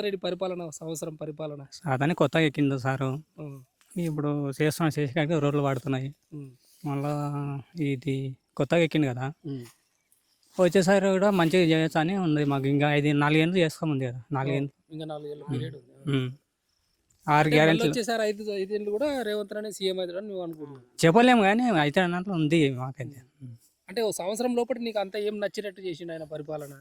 రేవంత్ రెడ్డి పరిపాలన సంవత్సరం పరిపాలన? అతని కొత్తగా ఎక్కింది సారు. ఇప్పుడు చేస్తున్న చేసి రోడ్లు వాడుతున్నాయి. మళ్ళా ఇది కొత్తగా ఎక్కింది కదా. వచ్చేసారి కూడా మంచిగా చేయొచ్చు అని ఉంది. మాకు ఇంకా ఐదు నాలుగేళ్ళు చేసుకోముంది కదా. నాలుగేళ్ళు ఇంకా నాలుగేళ్ళ. ఆరు గ్యారెంటీ వచ్చేసారి ఐదు ఐదేళ్ళు కూడా రేవంత్ రెడ్డి సీఎం అవుతాడని నువ్వు అనుకుంటున్నావు చెప్పలేము కానీ అయితే అన్నట్లు ఉంది మాకైతే. అంటే ఓ సంవత్సరం లోపల నీకు అంత ఏం నచ్చినట్టు చేసిండు ఆయన పరిపాలన?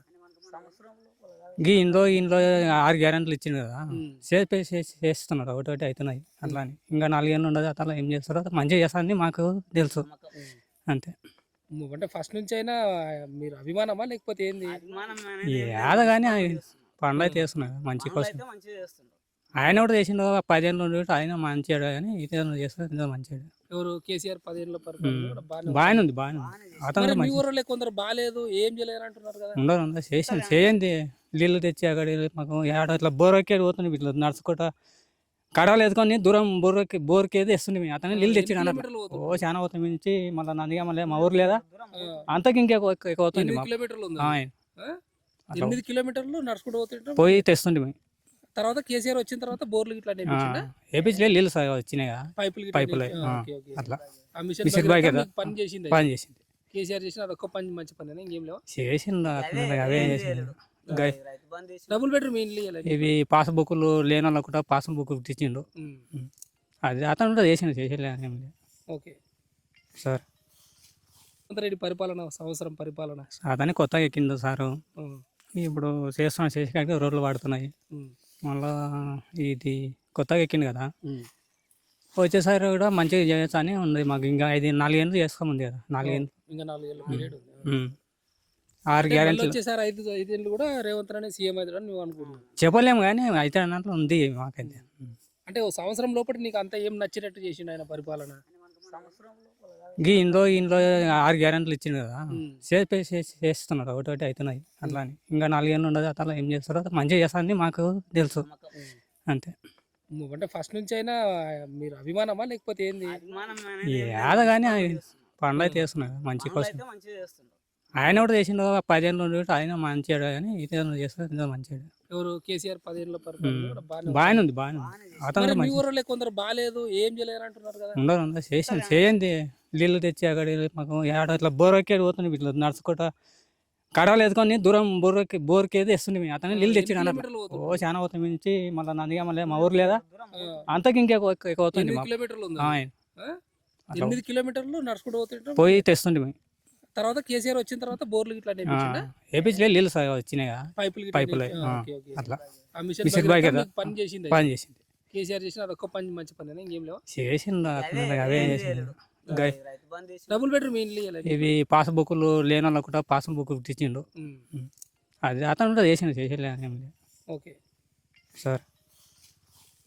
గీ ఇంట్లో ఇంట్లో ఆరు గ్యారెంటీలు ఇచ్చింది కదా. ఉమ్. చేపే చేసి చేస్తున్నారు ఒకటి ఒకటి అవుతున్నాయి. అట్లా అని ఇంకా నాలుగేళ్ళు ఉండదు. అట్లా ఏం చేస్తారో మంచిగా చేస్తారని మాకు తెలుసు. అంతే. అంటే ఫస్ట్ నుంచి అయినా మీరు అభిమానమా లేకపోతే ఏంది? ఏదో కానీ పనులు అయితే చేస్తున్నారు మంచి కోసం. ఆయన కూడా చేసిండు పదిహేను నుండి ఆయన మంచివాడు కానీ ఇతను చేస్తాడు ఇతను మంచివాడు. ఎవరు? కేసీఆర్ కూడా బాగానే ఉంది. బాగానే ఉంది మంచి ఊర్లో కొందరు బాగాలేదు ఏం చేయలేరు అంటున్నారు కదా. ఉండదు ఉండదు చేసింది చేయండి. నీళ్ళు తెచ్చి అక్కడ మాకు ఏడ ఇట్లా బోర్ ఎక్కేది పోతుంది ఇట్లా నడుచుకుంటా. కడాలు ఎత్తుకొని దూరం బోర్కి ఏది వేస్తుంది మేము. అతను నీళ్ళు తెచ్చి పోతుంది? ఓ చాలా పోతుంది. మీ నుంచి మళ్ళీ నందిగా మళ్ళీ మా ఊరు లేదా? అంతకి ఇంకెక్కువ ఎక్కువ అవుతుంది ఎనిమిది కిలోమీటర్లు నడుచుకుంటూ పోతుంటాం పోయి తెస్తుంది మేము. తర్వాత కేసీఆర్ వచ్చిన తర్వాత బోర్లు ఇట్లా ఏపీలో నీళ్ళు వచ్చినాయి కదా పైపులు పైపులు. అట్లా. మిషన్ పని చేసింది పని చేసింది కేసీఆర్ చేసిన అదొక్క పని మంచి పని ఇంకేం లేవా? అవే చేసిండు. గై డబుల్ బెడ్రూమ్ ఇవి పాస్ బుక్లు లేని వాళ్ళకు కూడా పాస్ బుక్ ఇచ్చిండు అది అతను కూడా చేసిండు చేసేలే ఏం ఓకే. సార్. రెడ్డి పరిపాలన సంవత్సరం పరిపాలన. అతని కొత్తగా ఎక్కింది సారు. ఇప్పుడు చేస్తున్న చేసి రోడ్లు వాడుతున్నాయి. మళ్ళా ఇది కొత్తగా ఎక్కింది కదా. వచ్చేసారి కూడా మంచిగా చేయొచ్చు అని ఉంది మాకు. ఇంకా ఐదు నాలుగేళ్ళు చేసుకోముంది కదా. నాలుగేళ్ళు ఇంకా నాలుగేళ్ళ. ఆరు మళ్ళీ గ్యారెంటీలు వచ్చేసారి ఐదు ఐదేళ్ళు కూడా రేవంత్ రెడ్డి సీఎం అవుతాడని నువ్వు అనుకుంటున్నావు చెప్పలేము కానీ అయితే అన్నట్లు ఉంది మాకైతే. అంటే ఓ సంవత్సరం లోపల నీకు అంత ఏం నచ్చినట్టు చేసిండు ఆయన పరిపాలన? గీ ఇంట్లో ఇంట్లో ఆరు గ్యారెంటీలు ఇచ్చింది కదా. ఉమ్. చేపే చేసి చేస్తున్నారు ఒకటి ఒకటి అవుతున్నాయి అట్లా అని ఇంకా నాలుగేళ్ళు ఉండదు అట్లా ఏం చేస్తారో మంచిగా చేస్తారని మాకు తెలుసు. అంతే. అంటే ఫస్ట్ నుంచి అయినా మీరు అభిమానమా లేకపోతే ఏంది? ఏదో కానీ పనులు అయితే చేస్తున్నారు మంచి కోసం ఆయన కూడా చేసిండు పదిహేను నుండి ఆయన మంచివాడు కానీ ఇతను చేస్తాడు ఇతను మంచివాడు. ఎవరు? కేసీఆర్ బాగానే ఉంది. బాగానే అతను మీ ఊర్లో కొందరు బాగాలేదు ఏం చేయలేరు అంటున్నారు కదా. ఉండదు ఉండదు చేసింది చేయండి. నీళ్ళు తెచ్చి అక్కడ మాకు ఏడ ఇట్లా బోర్ ఎక్కేది పోతుంది ఇట్లా నడుచుకుంటా కడాలు ఎత్తుకొని దూరం బోర్ ఎక్కి బోర్కి ఏది వేస్తుంది మేము. అతను నీళ్ళు తెచ్చి పోతుంది? ఓ చాలా పోతుంది. నుంచి మళ్ళీ నందిగా మళ్ళీ మా ఊరు లేదా? అంతకి ఇంకెక్కువ ఎక్కువ అవుతుంది ఎనిమిది కిలోమీటర్లు నడుచుకుంటూ పోతుంటాం పోయి తెస్తుంది మేము. తర్వాత కేసీఆర్ వచ్చిన తర్వాత బోర్లు ఇట్లా ఏపీలో నీళ్ళు వచ్చినాయి కదా పైపులు పైపులు. అట్లా. మిషన్ పని చేసింది పని చేసింది. కేసీఆర్ చేసిన అదొక్క పని మంచి పని ఇంకేం లేవా? చేసిండు అట్లా అవే చేసిండు. గై డబుల్ బెడ్రూమ్ ఇవి పాస్ బుక్లు లేని వాళ్ళకు కూడా పాస్ బుక్ ఇచ్చిండు ఉమ్, అది అతను కూడా చేసిండు చేసేలే ఓకే. సార్.